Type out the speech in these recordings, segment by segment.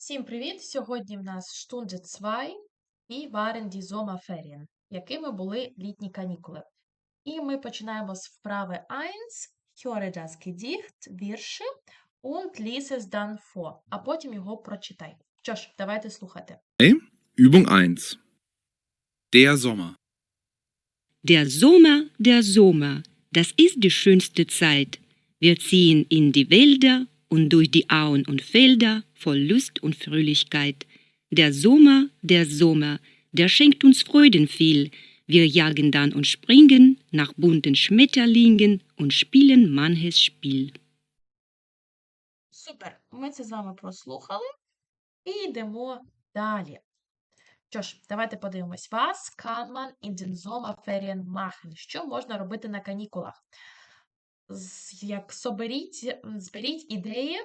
Всім привіт! Сьогодні в нас Stunde 2 і waren die Sommerferien, якими були літні канікули. І ми починаємо з вправи 1, höre das Gedicht, вірші, und lies es dann vor, а потім його прочитай. Що ж, давайте слухати. Übung 1. Der Sommer. Der Sommer, der Sommer, das ist die schönste Zeit. Wir ziehen in die Wälder und durch die Auen und Felder voll Lust und Fröhlichkeit. Der Sommer, der Sommer, der schenkt uns Freuden viel. Wir jagen dann und springen nach bunten Schmetterlingen und spielen manches Spiel. Супер! Ми це з вами прослухали і йдемо далі. Що ж, давайте подивимось. Was kann man in den Sommerferien machen? Що можна робити на канікулах? Як соберіть, зберіть ідеї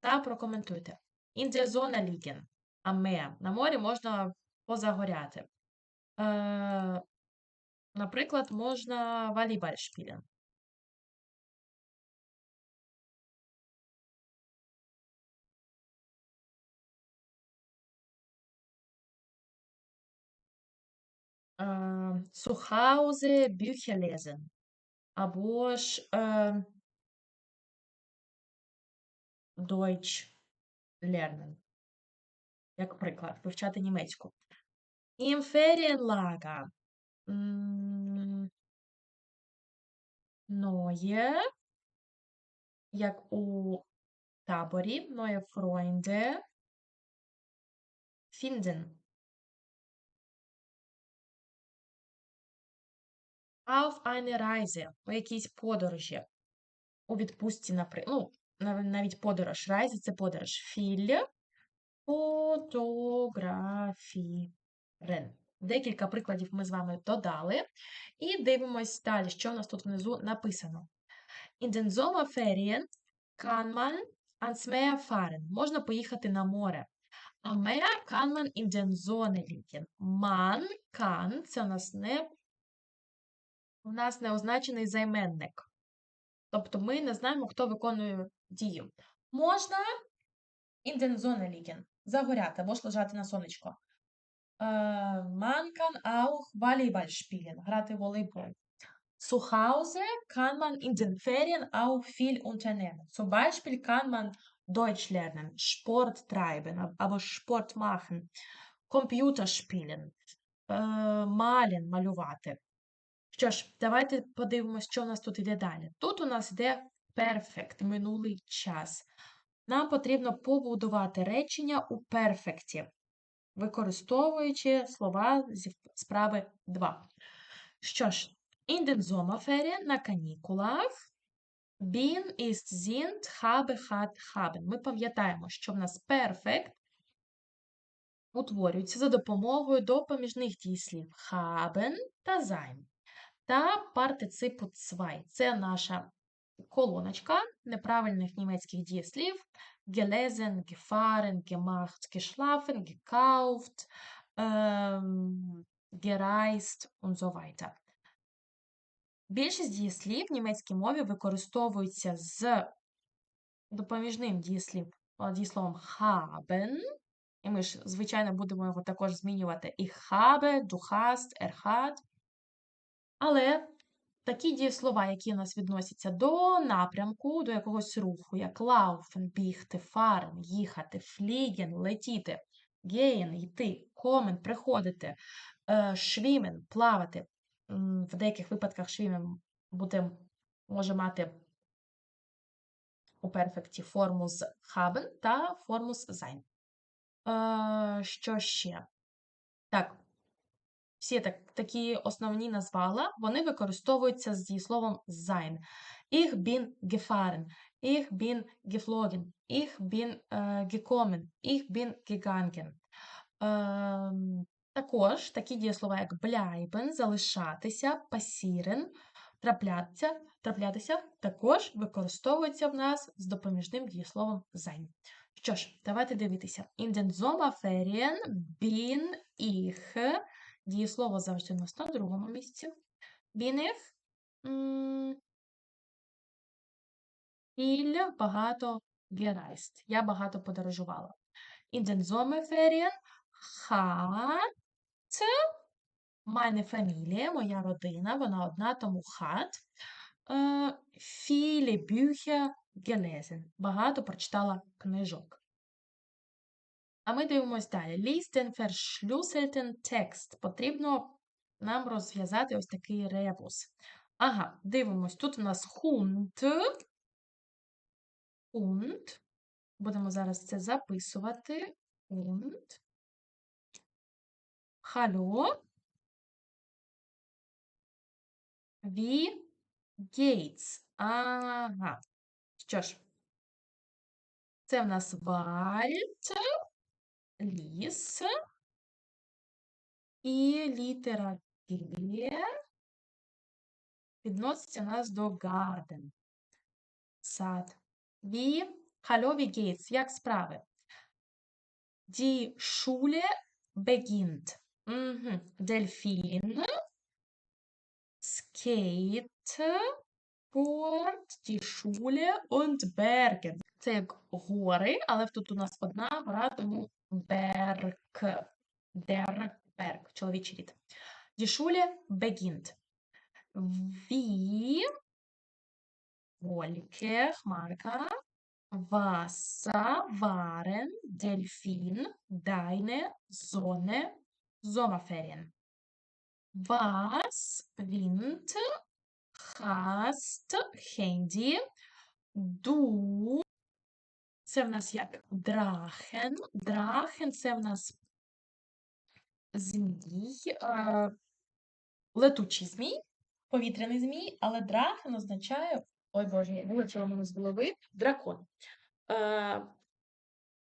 та прокоментуйте. Der Sonne liegen. Am На морі можна позагоряти. Е, наприклад, можна волейбол шпілен. Е, Bücher lesen. Або ж е, Deutsch lernen. Як приклад, вивчати німецьку. Im Ferienlager. Neue, як у таборі, neue Freunde finden. Auf eine Reise, у якійсь подорожі. У відпустці, наприклад, ну, навіть подорож. Reise – це подорож. Viele fotografieren. Декілька прикладів ми з вами додали. І дивимось далі, що у нас тут внизу написано. In den Sommerferien kann man ans Meer fahren. Можна поїхати на море. Am Meer kann man in den Sonne liegen. Man kann – це у нас не у нас не означений займенник. Тобто ми не знаємо, хто виконує дію. Можна in den Sonne liegen, загоряти або ж лежати на сонечко. Е, Man kann auch Volleyball spielen, грати в волейбол. Zu Hause kann man in den Ferien auch viel unternehmen. Zum Beispiel kann man Deutsch lernen, Sport treiben ab- або ж Sport machen, Computer spielen, е, malen, малювати. Що ж, давайте подивимось, що у нас тут іде далі. Тут у нас йде perfect, минулий час. Нам потрібно побудувати речення у перфекті, використовуючи слова зі справи 2. Що ж, in den Sommerferien на канікулах bin, ist, sind, habe, hat, haben. Ми пам'ятаємо, що в нас perfect утворюється за допомогою допоміжних дієслів haben та sein та партиципу zwei. Це наша колоночка неправильних німецьких дієслів. Gelesen, gefahren, gemacht, geschlafen, gekauft, ähm, gereist und so weiter. Більшість дієслів в німецькій мові використовуються з допоміжним дієслів, а, дієсловом haben. І ми ж, звичайно, будемо його також змінювати. Ich habe, du hast, er hat. Але такі дієслова, які у нас відносяться до напрямку, до якогось руху, як laufen, бігти, fahren, їхати, fliegen, летіти, gehen, йти, kommen, приходити, е, schwimmen, плавати. В деяких випадках schwimmen буде, може мати у перфекті форму з haben та форму з sein. Е, Що ще? Так, всі так, такі основні назвала, вони використовуються з дієсловом sein. Ich bin gefahren, ich bin geflogen, ich bin е, gekommen, ich bin gegangen. Ем, також такі дієслова, як bleiben, залишатися, passieren, траплятися, траплятися, також використовуються в нас з допоміжним дієсловом sein. Що ж, давайте дивитися. In den Sommerferien bin ich Дієслово завжди у нас на другому місці. Bin ich м, багато gereist. Я багато подорожувала. In den Sommerferien hat meine Familie, моя родина, вона одна, тому hat, е, viele Bücher gelesen. Багато прочитала книжок. А ми дивимось далі. Lies den verschlüsselten Text. Потрібно нам розв'язати ось такий ребус. Ага, дивимось. Тут у нас Hund. Hund. Будемо зараз це записувати. Hund. Hallo. Wie geht's? Ага. Що ж, це в нас Wald, ліс і літера Г відноситься у нас до garden. Сад. Wie, hallo, wie? Як справи? Schule beginnt. Угу. Дельфін. Skateboard, die Schule und Bergen. Це як гори, але тут у нас одна гора, тому. Der Berg, чоловічий рід. Schule beginnt. Wie Wolke, хмарка, Wasser, waren, Delfin, deine Sonne, Sommerferien. Was, Wind, hast, Handy, du, це в нас як Drachen. Drachen це в нас змій, е, летучий змій, повітряний змій, але Drachen означає, ой Боже, я вилетіло мене з голови, дракон. Е,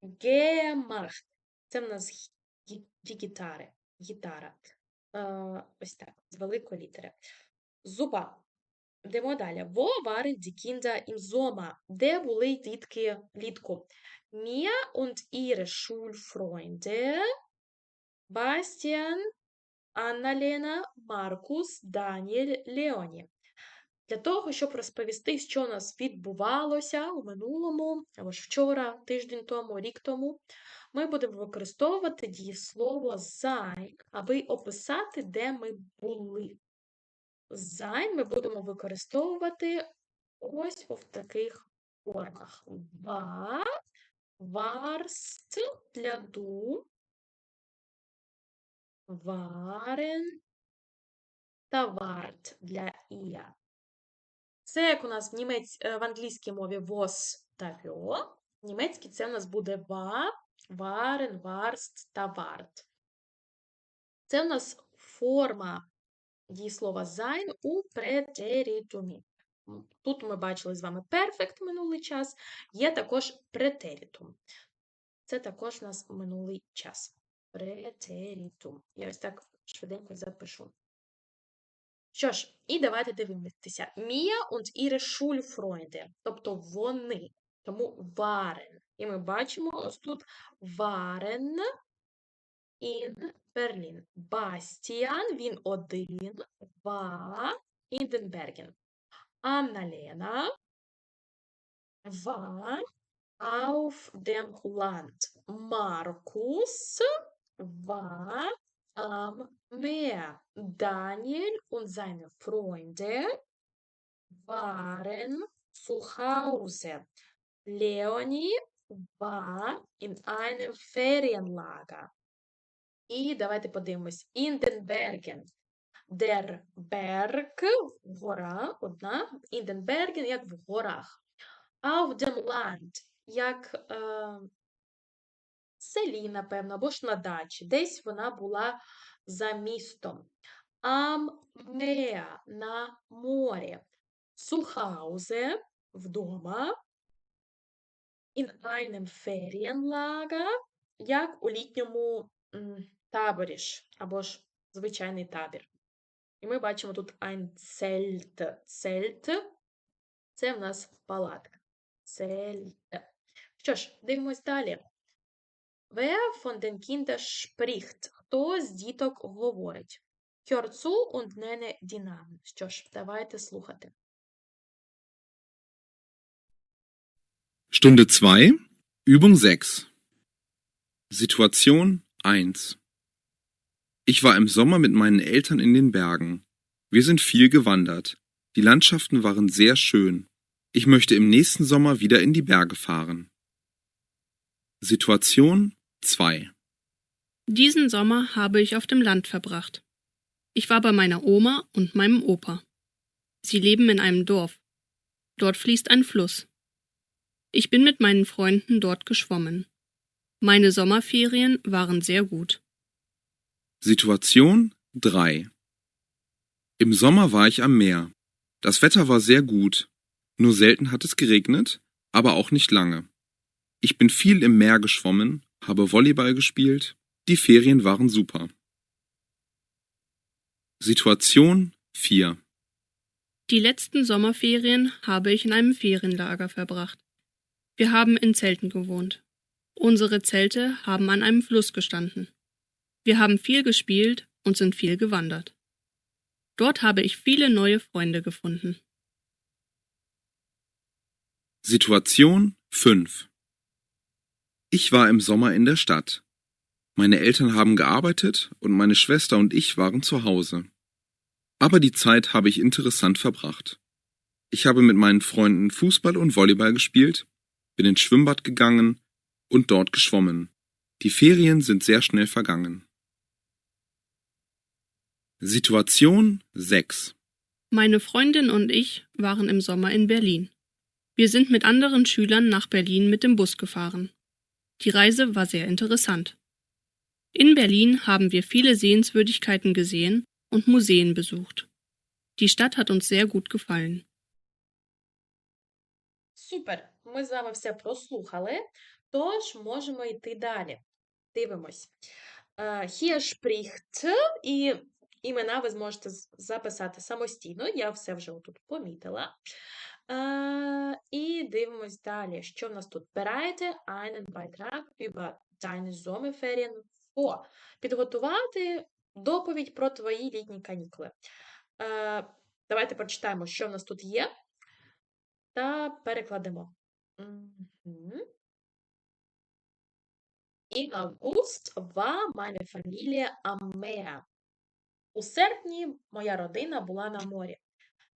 Gemacht. Це в нас гі- гі- гітари, гітара. Е, ось так, з великої літери. Зуба. Йдемо далі. Wo waren die Kinder? Де були дітки влітку? Mia und ihre Schulfreunde Bastian, Анна-Лена, Маркус, Даніель, Леоні. Для того, щоб розповісти, що у нас відбувалося у минулому, або ж вчора, тиждень тому, рік тому, ми будемо використовувати дієслово sein, аби описати, де ми були. Sein ми будемо використовувати ось в таких формах. War, warst для ду, waren та wart для ія. Це як у нас в, німець... е, в англійській мові was та were. В німецькій це у нас буде war, waren, warst та wart. Це у нас форма дієслова sein у претеритумі. Тут ми бачили з вами perfect минулий час, є також претеритум. Це також у нас минулий час. Претеритум. Я ось так швиденько запишу. Що ж, і давайте дивитися. Мія und ihre Schulfreunde, тобто вони, тому waren. І ми бачимо ось тут waren in Berlin. Бастіан, він один, war in den Bergen. Анна-Лена war auf dem Land. Markus war am Meer. Daniel und seine Freunde waren zu Hause. Leonie war in einem Ferienlager. І давайте подивимось. Der Berg – гора одна. Bergen – як в горах. Auf dem Land – як е, в селі, напевно, або ж на дачі. Десь вона була за містом. Am на морі. Hause – вдома. In einem Ferienlager – як у літньому таборі ж, або ж звичайний табір. І ми бачимо тут ein Zelt. Zelt – це в нас палатка. Zelt. Що ж, дивимось далі. Wer von den Kindern spricht? Хто з діток говорить? Hör und nenne die Namen. Що ж, давайте слухати. Stunde 2, Übung 6. Situation 1 Ich war im Sommer mit meinen Eltern in den Bergen. Wir sind viel gewandert. Die Landschaften waren sehr schön. Ich möchte im nächsten Sommer wieder in die Berge fahren. Situation 2 Diesen Sommer habe ich auf dem Land verbracht. Ich war bei meiner Oma und meinem Opa. Sie leben in einem Dorf. Dort fließt ein Fluss. Ich bin mit meinen Freunden dort geschwommen. Meine Sommerferien waren sehr gut. Situation 3 Im Sommer war ich am Meer. Das Wetter war sehr gut. Nur selten hat es geregnet, aber auch nicht lange. Ich bin viel im Meer geschwommen, habe Volleyball gespielt. Die Ferien waren super. Situation 4 Die letzten Sommerferien habe ich in einem Ferienlager verbracht. Wir haben in Zelten gewohnt. Unsere Zelte haben an einem Fluss gestanden. Wir haben viel gespielt und sind viel gewandert. Dort habe ich viele neue Freunde gefunden. Situation 5 Ich war im Sommer in der Stadt. Meine Eltern haben gearbeitet und meine Schwester und ich waren zu Hause. Aber die Zeit habe ich interessant verbracht. Ich habe mit meinen Freunden Fußball und Volleyball gespielt, bin ins Schwimmbad gegangen und dort geschwommen. Die Ferien sind sehr schnell vergangen. Situation 6 Meine Freundin und ich waren im Sommer in Berlin. Wir sind mit anderen Schülern nach Berlin mit dem Bus gefahren. Die Reise war sehr interessant. In Berlin haben wir viele Sehenswürdigkeiten gesehen und Museen besucht. Die Stadt hat uns sehr gut gefallen. Супер! Ми з вами все прослухали, тож можемо йти далі. Дивимось. Е, Hier spricht, і імена ви зможете записати самостійно, я все вже тут помітила. Е, І дивимось далі. Що в нас тут? Bereite einen Beitrag über deine Sommerferien vor. Підготувати доповідь про твої літні канікули. Е, Давайте прочитаємо, що в нас тут є, та перекладемо. Мгм. Im August war meine Familie am Meer. У серпні моя родина була на морі.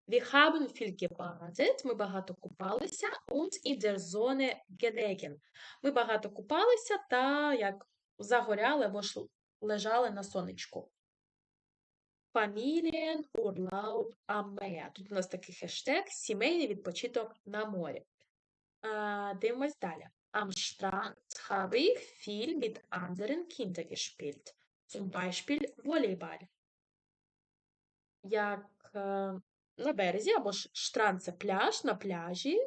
Wir haben viel gebadet, ми багато купалися, und in der Sonne gelegen. Ми багато купалися та як загоряли або ж лежали на сонечку. Familienurlaub am Meer. Тут у нас такий хештег сімейний відпочинок на морі. Äh, demos dale. Am Strand habe ich viel mit anderen Kindern gespielt. Zum Beispiel Volleyball. Як е, на березі, або ж штранд це пляж, на пляжі,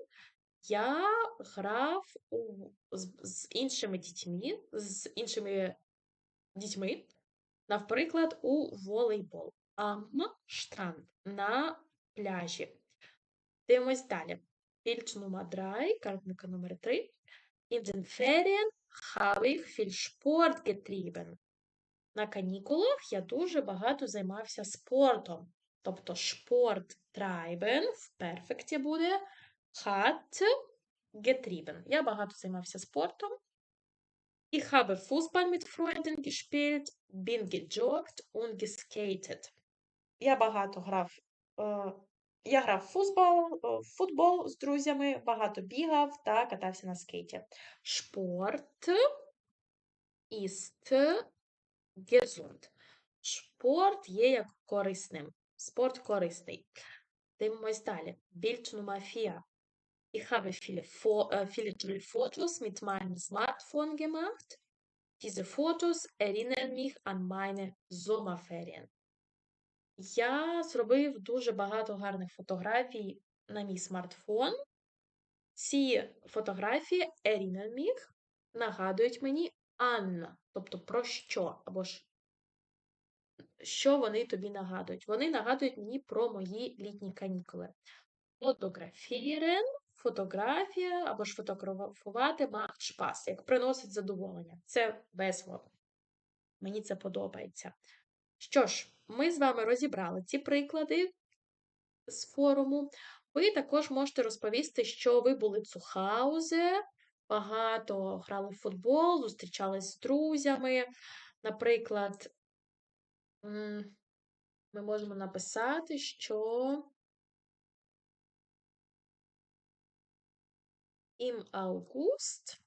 я грав у, з, з іншими дітьми, з іншими дітьми, наприклад, у волейбол. Am Strand, на пляжі. Дивимось далі. Bild Nummer 3, картинка номер 3. In den Ferien habe. На канікулах я дуже багато займався спортом. Тобто спорт treiben в перфекті буде hat getrieben. Я багато займався спортом. Ich habe Fußball mit Freunden gespielt, bin gejoggt und geskatet. Я багато грав. Е, я грав в футбол, е, футбол з друзями, багато бігав та катався на скейті. Sport ist gesund. Спорт корисний. Дивимось далі. Bild Nummer 4. Ich habe viele, Fo äh, viele tolle Fotos mit meinem Smartphone gemacht. Diese Fotos erinnern mich an meine Sommerferien. Я зробив дуже багато гарних фотографій на мій смартфон. Ці фотографії нагадують мені Анна, тобто про що, або ж що вони тобі нагадують? Вони нагадують мені про мої літні канікули. Фотографіren, фотографія або ж фотографувати macht Spaß, як приносить задоволення. Це весело. Мені це подобається. Що ж, ми з вами розібрали ці приклади з форуму. Ви також можете розповісти, що ви були цухаузе, багато грали в футбол, зустрічались з друзями. Наприклад, ми можемо написати, що im August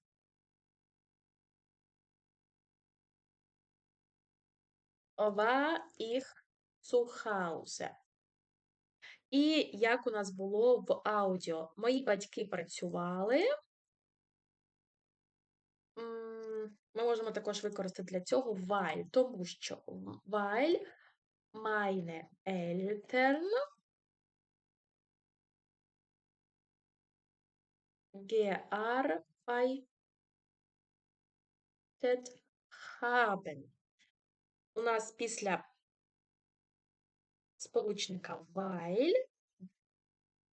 war ich zu. І як у нас було в аудіо? Мої батьки працювали. Ми можемо також використати для цього weil, тому що weil meine Eltern gearbeitet haben. У нас після сполучника weil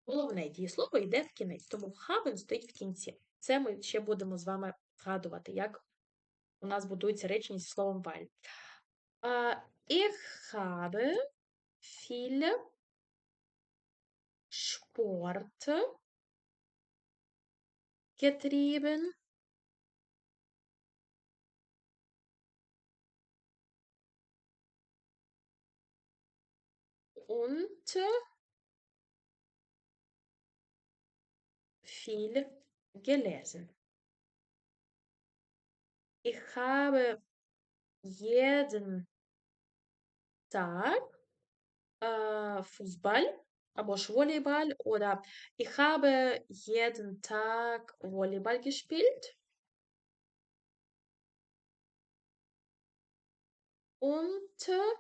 головне дієслово йде в кінець, тому haben стоїть в кінці. Це ми ще будемо з вами згадувати, як у нас будується речення зі словом weil. Ich habe viel Sport getrieben. Und viel gelesen. Ich habe jeden Tag äh, Fußball, aber Volleyball oder ich habe jeden Tag Volleyball gespielt. Und äh,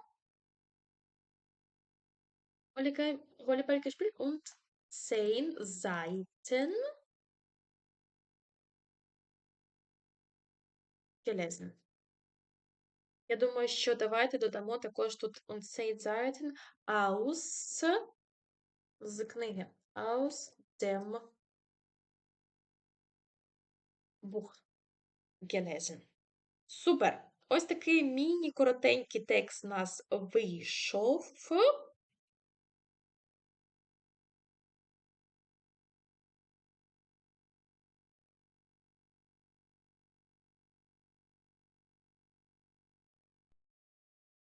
Volleyball gespielt und zehn Seiten gelesen. Я думаю, що давайте додамо також тут und zehn Seiten aus з книги aus dem Buch gelesen. Супер! Ось такий міні-коротенький текст у нас вийшов.